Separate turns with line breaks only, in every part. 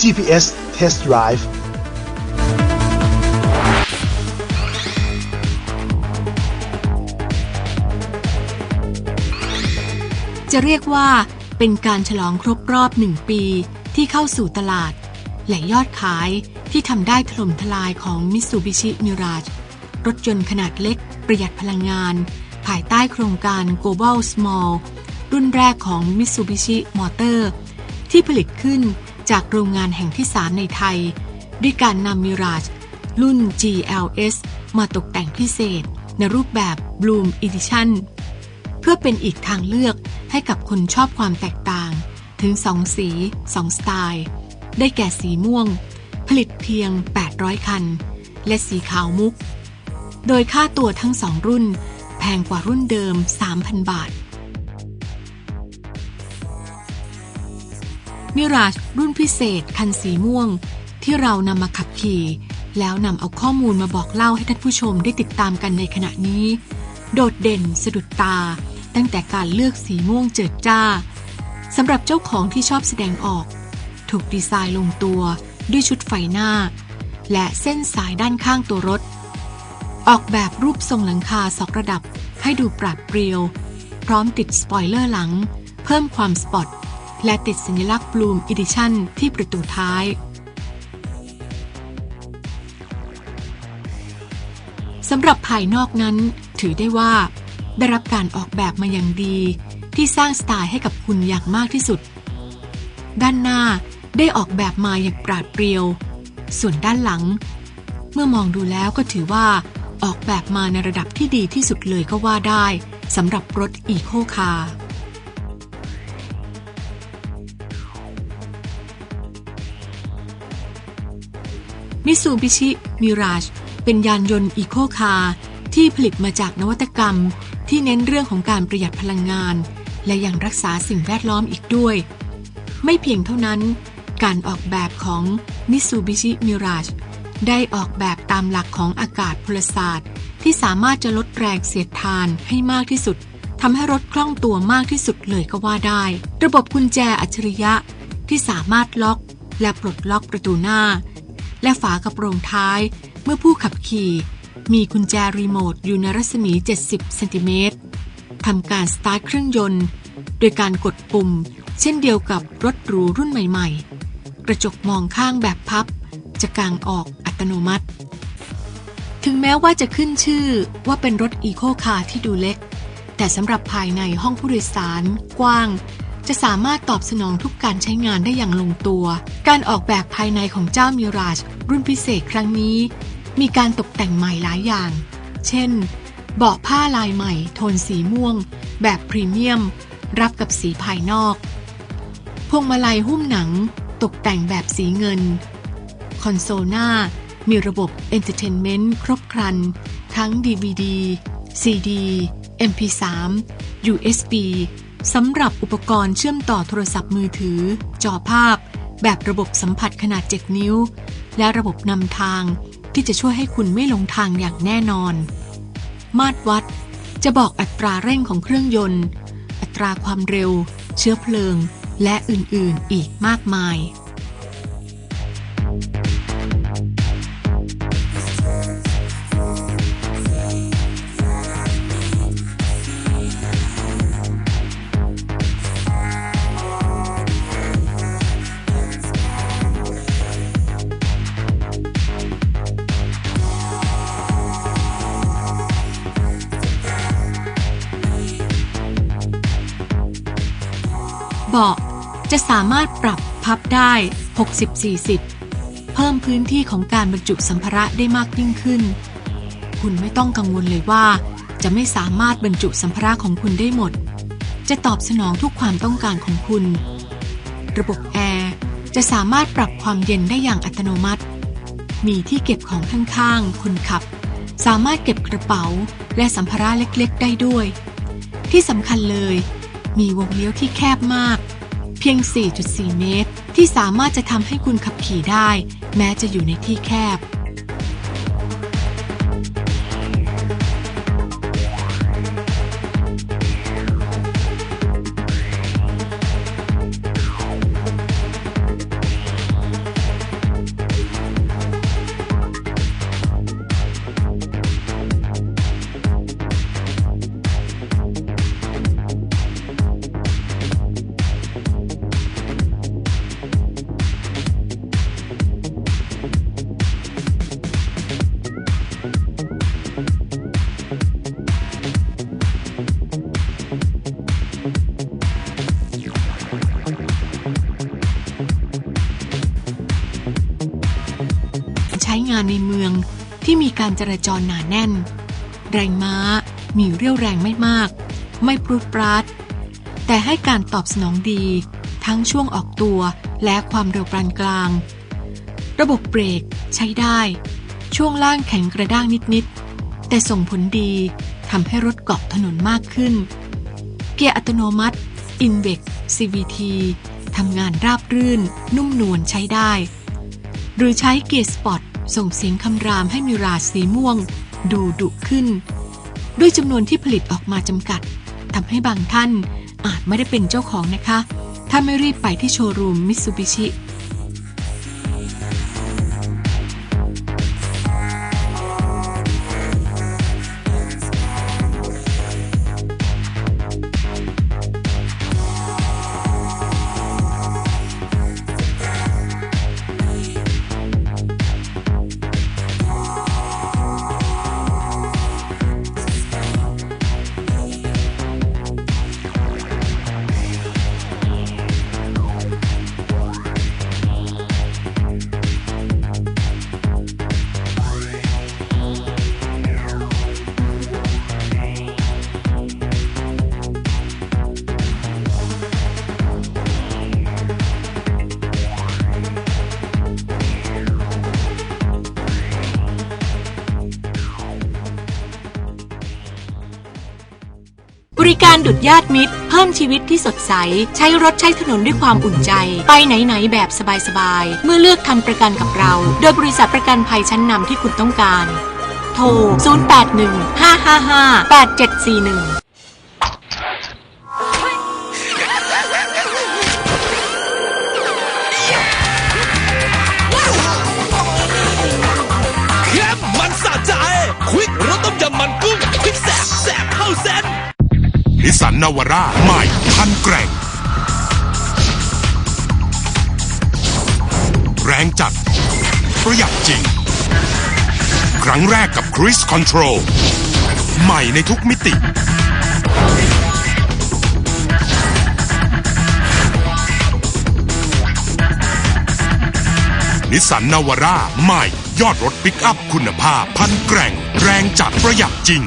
GPS Test Drive
จะเรียกว่าเป็นการฉลองครบรอบหนึ่งปีที่เข้าสู่ตลาด และยอดขายที่ทำได้ถล่มทลายของ Mitsubishi Mirage รถยนต์ขนาดเล็กประหยัดพลังงาน ภายใต้โครงการ Global Small รุ่นแรกของ Mitsubishi Motor ที่ผลิตขึ้น จากโรงงานแห่งที่ 3 ในไทย ด้วยการนำ Mirage รุ่น GLS มาตกแต่งพิเศษ ในรูปแบบ Bloom Edition เพื่อเป็นอีกทางเลือกให้กับคนชอบความแตกต่าง ถึง 2 สี 2 สไตล์ ได้แก่สีม่วง ผลิตเพียง 800 คัน และสีขาวมุก โดยค่าตัวทั้งสองรุ่น แพงกว่ารุ่นเดิม 3,000 บาท มิราชรุ่นพิเศษ คันสีม่วง ที่เรานำมาขับขี่ แล้วนำเอาข้อมูลมาบอกเล่าให้ท่านผู้ชมได้ติดตามกันในขณะนี้ โดดเด่นสะดุดตา ตั้งแต่การเลือกสีม่วงเจิดจ้าสำหรับเจ้าของที่ชอบแสดงออก ถูกดีไซน์ลงตัวด้วยชุดไฟหน้า และเส้นสายด้านข้างตัวรถ ออกแบบรูปทรงหลังคาสองระดับให้ดูปราดเปรียว พร้อมติดสปอยเลอร์หลัง เพิ่มความสปอต และติดสัญลักษณ์ Bloom Edition ที่ประตูท้าย สำหรับภายนอกนั้น ถือได้ว่า ได้รับการออกแบบมาอย่างดี ที่สร้างสไตล์ให้กับคุณอย่างมากที่สุด ด้านหน้าได้ออกแบบมาอย่างปราดเปรียว ส่วนด้านหลัง เมื่อมองดูแล้วก็ถือว่าออกแบบมาในระดับที่ดีที่สุดเลยก็ว่าได้สำหรับรถอีโคคาร์ มิสูบิชิมิราชเป็นยานยนต์อีโคคาร์ที่ผลิตมาจากนวัตกรรม ที่เน้นเรื่องของการประหยัดพลังงาน และยังรักษาสิ่งแวดล้อมอีกด้วย ไม่เพียงเท่านั้น การออกแบบของ Mitsubishi Mirage ได้ออกแบบตามหลักของอากาศพลศาสตร์ ที่สามารถจะลดแรงเสียดทานให้มากที่สุดทำให้รถคล่องตัวมากที่สุดเลยก็ว่าได้ ระบบกุญแจอัจฉริยะที่สามารถล็อกและปลดล็อกประตูหน้า และฝากระโปรงท้าย เมื่อผู้ขับขี่ มีกุญแจรีโมทอยู่ในรัศมี 70 เซนติเมตรทำการสตาร์ทเครื่องยนต์ โดยการกดปุ่ม เช่นเดียวกับรถหรูรุ่นใหม่ ๆ กระจกมองข้างแบบพับ จะกางออกอัตโนมัติ ถึงแม้ว่าจะขึ้นชื่อว่าเป็นรถอีโคคาร์ที่ดูเล็ก แต่สำหรับภายในห้องผู้โดยสารกว้าง จะสามารถตอบสนองทุกการใช้งานได้อย่างลงตัว การออกแบบภายในของเจ้ามิราชรุ่นพิเศษครั้งนี้ มีการตกแต่งใหม่หลายอย่าง เช่น เบาะผ้าลายใหม่ โทนสีม่วง แบบพรีเมียม รับกับสีภายนอก พวงมาลัยหุ้มหนัง ตกแต่งแบบสีเงิน คอนโซลหน้า มีระบบ Entertainment ครบครัน ทั้ง DVD CD MP3 USB สำหรับอุปกรณ์เชื่อมต่อโทรศัพท์มือถือ จอภาพ แบบระบบสัมผัสขนาด 7 นิ้ว และระบบนำทางที่จะช่วยให้คุณไม่หลงทางอย่างแน่นอน มาตรวัด จะบอกอัตราเร่งของเครื่องยนต์ อัตราความเร็ว เชื้อเพลิง และอื่นๆ อีกมากมาย เบาะจะสามารถปรับพับได้ 60-40 เพิ่มพื้นที่ของการบรรจุสัมภาระได้มากยิ่งขึ้น คุณไม่ต้องกังวลเลยว่า จะไม่สามารถบรรจุสัมภาระของคุณได้หมด จะตอบสนองทุกความต้องการของคุณ ระบบแอร์จะสามารถปรับความเย็นได้อย่างอัตโนมัติ มีที่เก็บของข้างๆคนขับ สามารถเก็บกระเป๋าและสัมภาระเล็กๆ ได้ด้วย ที่สำคัญเลย มีวงเลี้ยวที่แคบมาก เพียง 4.4 เมตร ที่สามารถจะทำให้คุณขับขี่ได้ แม้จะอยู่ในที่แคบ้งานในเมืองที่มีการจราจรหนาแน่น แรงม้ามีเรี่ยวแรงไม่มาก ไม่ปรุดปราด แต่ให้การตอบสนองดี ทั้งช่วงออกตัวและความเร็วปานกลาง ระบบเบรกใช้ได้ ช่วงล่างแข็งกระด้างนิดๆ แต่ส่งผลดีทำให้รถเกาะถนนมากขึ้น เกียร์อัตโนมัติ INVEX CVT ทำงานราบรื่น นุ่มนวลใช้ได้ หรือใช้เกียร์สปอร์ต ส่งเสียงคำรามให้มีราสีม่วง ดูดุขึ้น ด้วยจำนวนที่ผลิตออกมาจำกัดทำให้บางท่านอาจไม่ได้เป็นเจ้าของนะคะ ถ้าไม่รีบไปที่โชว์รูมมิตซูบิชิ ริการดุดญาติมิตร เพิ่มชีวิตที่สดใส ใช้รถใช้ถนนด้วยความอุ่นใจ ไปไหน ๆ แบบสบาย ๆ เมื่อเลือกทำประกันกับเรา โดยบริษัทประกันภัยชั้นนำที่คุณต้องการ โทร 081 555 8741
นิสสันนา
วาร่าใหม่พันแกร่ง แรงจัด ประหยัดจริง ครั้งแรกกับ Cruise Control ใหม่ในทุกมิติ นิสสันนาวาร่าใหม่ยอดรถปิกอัพคุณภาพพันแกร่ง แรงจัดประหยัดจริง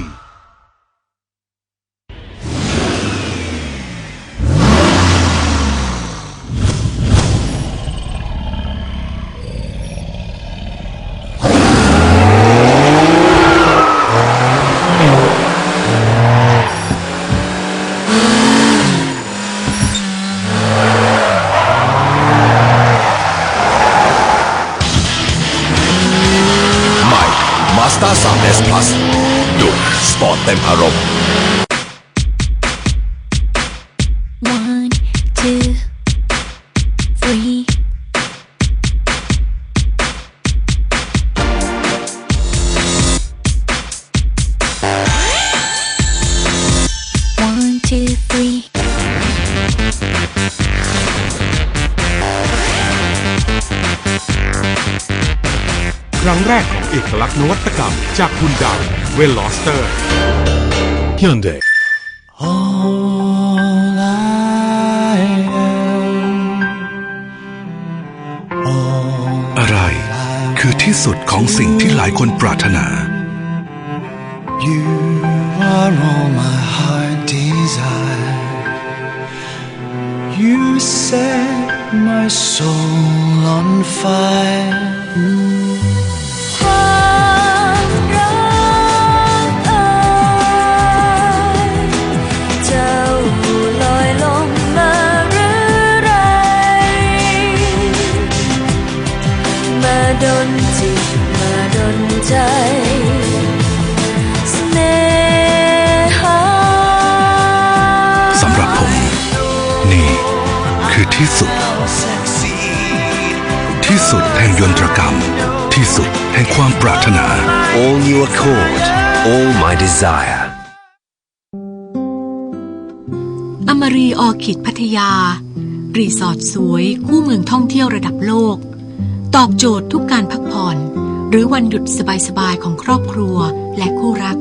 เต็มอารมณ์
One, two, three. One, two, three.
ครั้งแรกของเอกลักษณ์นวัตกรรมจากคุณดาวเวลลอสเตอร์
Hyundai.
All I am, all
อะไร คือที่สุดของสิ่งที่หลายคนปรารถนา
you are all my heart desire. You set my soul on fire.
ดนจิตมาดนใจเสน่หา
สำหรับผม นี่คือที่สุด ที่สุดแห่งยนตรกรรม ที่สุดแห่งความปรารถนา
All New Accord All My Desire
อมรีออร์คิดพัทยา รีสอร์ทสวยคู่เมืองท่องเที่ยวระดับโลก ตอบโจทย์ทุกการพักผ่อน หรือวันหยุดสบายๆของครอบครัวและคู่รัก